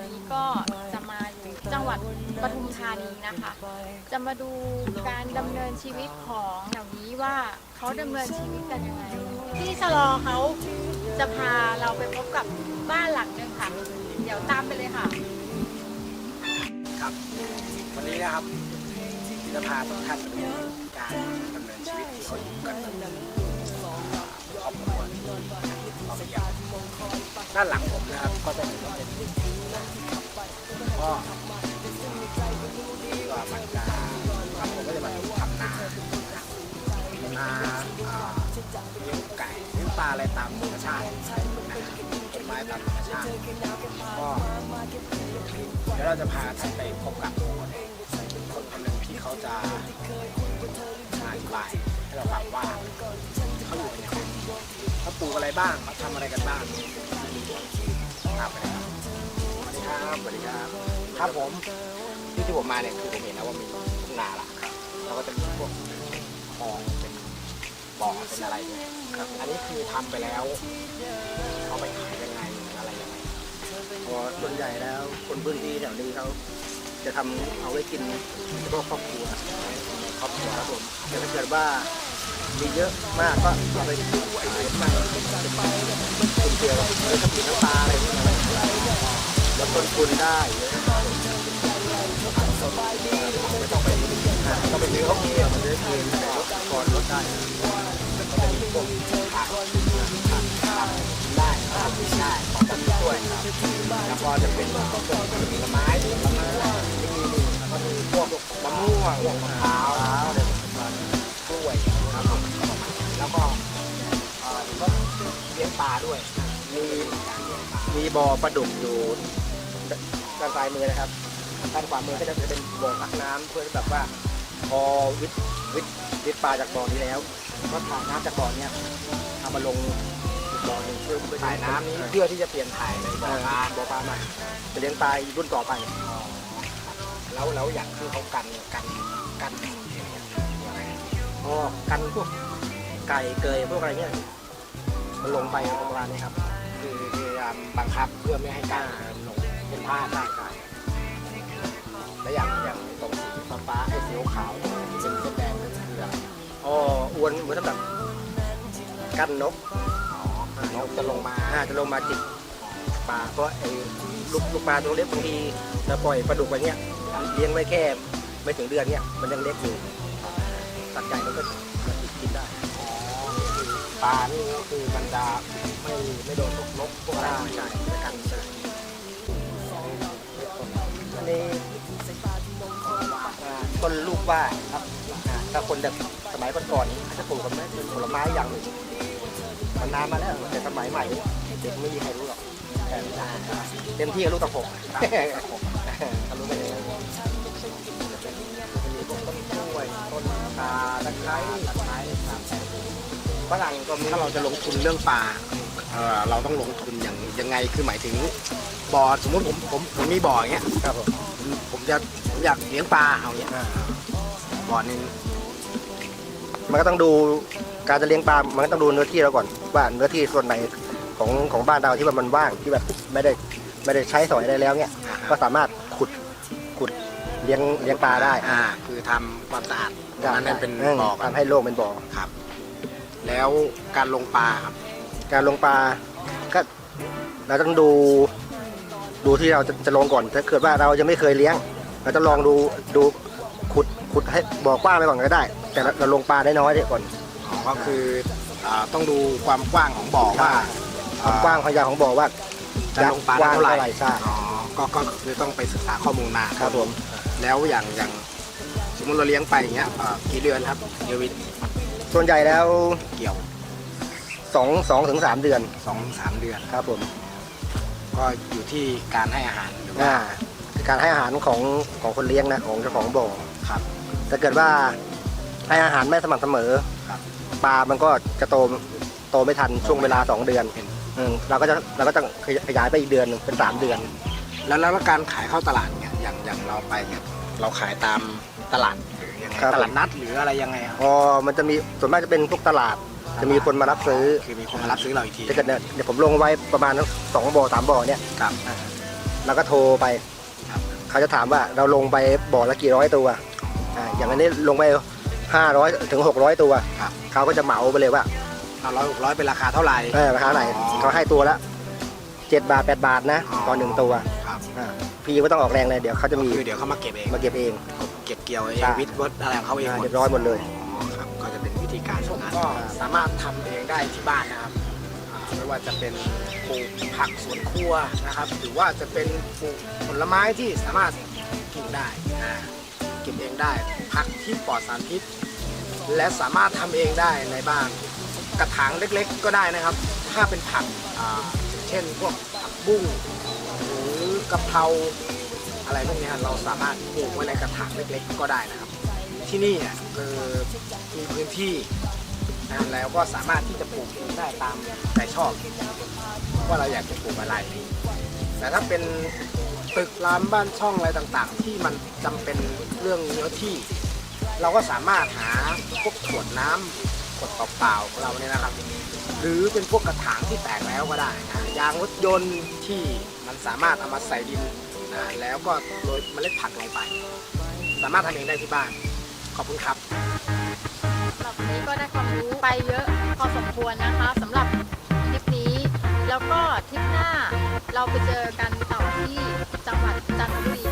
ันนี้ก็จะมาอยู่จังหวัดปทุมธานีนะคะ จะมาดูการดำเนินชีวิตของแถวนี้ว่าเขาดำเนินชีวิตกันยังไงพี่ชะลอเขาจะพาเราไปพบกับบ้านหลังหนึ่งค่ะ เดี๋ยวตามไปเลยค่ะ ครับวันนี้นะครับจะพาทุกท่านไปดูการดำเนินชีวิตที่เขาอยู่กันแบบครอบครัวครอบครัวด้านหลังผมนะครับก็จะเห็นว่าเป็น พ่อที่ว่ามันจะครับผมก็จะมาทำนานาอ่าเลี้ยงไก่เลี้ยงปลาอะไรตามธรรมชาติต้นไม้ตามธรรมชาติก็เดี๋ยวเราจะพาท่านไปพบกับคนคนหนึ่งที่เขาจะมาอธิบายให้เราฟังว่าเขาอยู่เป็นยังไงเขาปลูกอะไรบ้างเขาทำอะไรกันบ้างครับไปเลยครับ ครับสวัสดีครับครับผมที่ที่ผมมาเนี่ยคือผมเห็นแล้วว่ามีทุ่งนาละครับแล้วก็จะมีพวกคลองเป็นบ่อเป็นอะไรด้วยครับอันนี้คือทำไปแล้วเอาไปขายยังไงอะไรยังไงพอส่วนใหญ่แล้วคนพื้นที่แถวนี้เขาจะทำเอาไว้กินเฉพาะครอบครัวครอบครัวครับผมแต่ถ้าเกิดว่ามีเยอะมากก็เอาไปขายบ้าเป็นเกลือกับเกลือกับน้ำปลาอะไรอย่างเงี้ย ล้วต้นทุนได้เยอะไม่ต้องไปอะก็ไปซื้อเขาเองมันจะเองแต่ลดก่อนลดได้พวกผักผักผักได้ผักได้ของแบบนี้ด้วยครับแล้วก็จะเป็นพวกผลไม้ผลไม้นี่นี่แล้วก็มีพวกมะม่วงพวกมะพร้าวอะไรประมาณนี้กล้วยครับผมก็ประมาณนี้แล้วก็เลี้ยงปลาด้วยมีมีบ่อปลาดุกอยู่ ด้านซ้ายมือนะครับด้านขวามือก็จะเป็นบ่อพักน้ำเพื่อที่แบบว่าพอวิทย์วิทวิทย์ปลาจากบ่อนี้แล้ว ก็ถ่ายน้ำจากบ่อเนี้ยเอามาลงอีกบ่อหนึ่งเพื่อเพื่อถ่ายน้ำนี้เพื่อที่จะเปลี่ยนถ่ายในบ่อปลาบ่อปลาใหม่จะเลี้ยงปลารุ่นต่อไปแล้วแล้วอย่างที่เขากันกันกันอ๋อกันพวกไก่เกยพวกอะไรเงี้ยมันลงไปประมาณนี้ครับ คือพยายามบังคับเพื่อไม่ให้การลง เป็นผ้าได้ได้และอย่างอย่างตรงสีฟ้าฟ้าไอ้สีขาวเนี่ยที่เป็นเส้นแดงนั่นคืออ๋ออวนเหมือนแบบกั้นนกนกจะลงมาอ่าจะลงมาจิกปลาเพราะไอ้ลูกลูกปลาตัวเล็กบางทีเราปล่อยปลาดุกไปเงี้ยเลี้ยงไว้แค่ไม่ถึงเดือนเนี้ยมันยังเล็กอยู่ตัดใหญ่มันก็มาจิกกินได้ปลานี่ก็คือมันจะไม่ไม่โดนพวกนกพวกอะไรใช่จะกันใช่ อันนี้อ่าต้นลูกว่าครับอ่าถ้าคนแบบสมัยก่อนๆเขาจะปลูกกันไหมเป็นผลไม้อย่างหนึ่งมันนานมาแล้วแต่สมัยใหม่เด็กไม่มีใครรู้หรอกเต็มที่ก็ลูกตะปบเขารู้กันเองมีพวกต้นกล้วยต้นตาตะไคร้ตะไคร้ฝรั่งก็มีถ้าเราจะลงทุนเรื่องปลา เออเราต้องลงทุนอย่างยังไงคือหมายถึงบ่อสมมติผมผมผมมีบ่ออย่างเงี้ยครับผมผมผมจะผมอยากเลี้ยงปลาเอาเงี้ยอ่าบ่อหนึงมันก็ต้องดูการจะเลี้ยงปลา มันก็ต้องดูเนื้อที่เราก่อนว่าเนื้อที่ส่วนไหนของของบ้านเราที่ว่ามันว่างที่แบบไม่ได้ไม่ได้ใช้สอยอะไรแล้วเนี่ย อ่าก็สามารถขุดขุดเลี้ยงเลี้ยงปลาได้อ่า คือทำความสะอาดตรงนั้นให้เป็นอืมบ่อกันทำให้โลกเป็นบ่อ ครับ แล้วการลงปลาครับ การลงปลาก็เราต้องดูดูที่เราจะจะลงก่อน ถ้าเกิดว่าเราจะไม่เคยเลี้ยง เราจะลองดูดูขุดขุดให้บ่อกว้างไปก่อนก็ได้ แต่เราเราลงปลาได้น้อยๆก่อนอ๋อก็คืออ่าต้องดูความกว้างของบ่อว่าความกว้างความยาวของบ่อว่าจะลงปลาได้กว้างเท่าไหร่เท่าไหร่ใช่ อ๋อก็ก็คือต้องไปศึกษาข้อมูลมาครับผม แล้วอย่างอย่างสมมติเราเลี้ยงไปอย่างเงี้ยอ่ากี่เดือนครับเดวิดส่วนใหญ่แล้วเกี่ยว สองสองถึงสามเดือนสองสามเดือน ครับผมก็อยู่ที่การให้อาหารหรือว่าอ่าคือการให้อาหารของของคนเลี้ยงนะของเจ้าของบ่อครับ ถ้าเกิดว่าให้อาหารไม่สม่ำเสมอครับ ปลามันก็จะโตโตไม่ทันช่วงเวลาสองเดือนเป็นอืมเราก็จะเราก็ต้องขยายไปอีกเดือนหนึ่งเป็นสามเดือนแล้วแล้วการขายเข้าตลาดเนี่ยอย่างอย่างเราไปเนี่ยเราขายตามตลาดหรือยังไงครับ ตลาดนัดหรืออะไรยังไงครับพอมันจะมีส่วนมากจะเป็นพวกตลาด จะมีคนมารับซื้อคือมีคนมารับซื้อเราอีกทีถ้าเกิดเนี่ยเดี๋ยวผมลงไว้ประมาณสองบ่อสามบ่อเนี่ยครับแล้วก็โทรไป ครับเขาจะถามว่าเราลงไปบ่อละกี่ร้อยตัวอ่าอย่างอันนี้ลงไป500ถึง600ตัว ครับเขาก็จะเหมาไปเลยว่าห้าร้อยหกร้อยเป็นราคาเท่าไหร่ เออราคาไหนอ๋อ เขาให้ตัวละ7บาท8บาทนะอ๋อต่อหนึ่งตัวครับอ่าพี่ไม่ต้องออกแรงเลยเดี๋ยวเขาจะมีคือเดี๋ยวเขามาเก็บเองมาเก็บเอง เก็บเกี่ยวเองใช่ วิทย์วัดอะไรของเขาเองอ่าหมดเรียบร้อยหมดเลย ก็สามารถทำเองได้ที่บ้านนะครับไม่ว่าจะเป็นปลูกผักสวนครัวนะครับ หรือว่าจะเป็นปลูกผลไม้ที่สามารถกินได้เก็บเองได้ผักที่ปลอดสารพิษ และสามารถทำเองได้ในบ้านกระถางเล็กๆ ก็ได้นะครับ ถ้าเป็นผักเช่นพวกผักบุ้งหรือกะเพราอะไรพวกนี้เราสามารถปลูกไว้ในกระถางเล็กๆ ก็ได้นะครับ ที่นี่อะคือมีพื้นที่ นะแล้วก็สามารถที่จะปลูกเองได้ตามใจชอบว่าเราอยากจะปลูกอะไร แต่ถ้าเป็นตึกร้ามบ้านช่องอะไรต่างๆ ที่มันจำเป็นเรื่องเนื้อที่ เราก็สามารถหาพวกขวดน้ำขวดเปล่าๆของเราเนี่ยนะครับ หรือเป็นพวกกระถางที่แตกแล้วก็ได้นะยางรถยนต์ที่มันสามารถเอามาใส่ดินนะแล้วก็โรยเมล็ดผักลงไป สามารถทำเองได้ที่บ้าน ขอบคุณครับ นี้ก็ได้ความรู้ไปเยอะพอสมควรนะคะสำหรับทริปนี้ แล้วก็ทริปหน้าเราไปเจอกันต่อที่จังหวัดจันทบุรี